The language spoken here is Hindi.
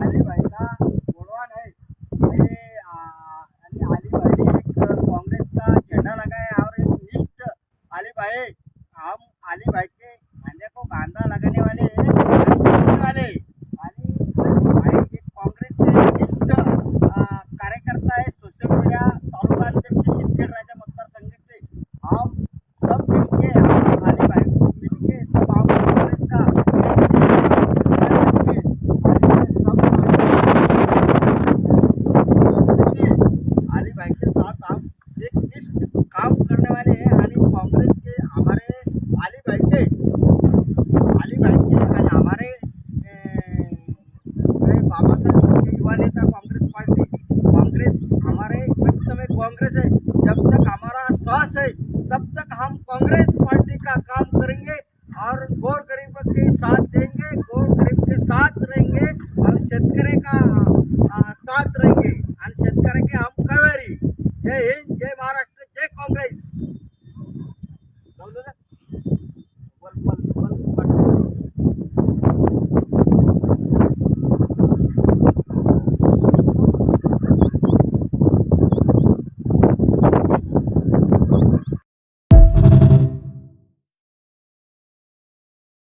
आली व्हायला बोलवा नाही आणि आली भाई एक काँग्रेस और एक लिस्ट आली हम आली भाई के कांदे लगाने वाले एक काँग्रेसचे लिस्ट कार्यकर्ता आहे सोशल मीडिया तालुका बाइक खाली बाइक आज हमारे बाबा साहब के युवा नेता कांग्रेस पार्टी, कांग्रेस हमारे वक्त में कांग्रेस है। जब तक हमारा श्वास है, तब तक हम कांग्रेस पार्टी का काम करेंगे और गौर गरीब के साथ देंगे, गौर गरीब के साथ रहेंगे और शेतकरी का साथ रहेंगे। और शेतकरी के हम कवेरी। जय हिंद, जय महाराष्ट्र, जय कांग्रेस।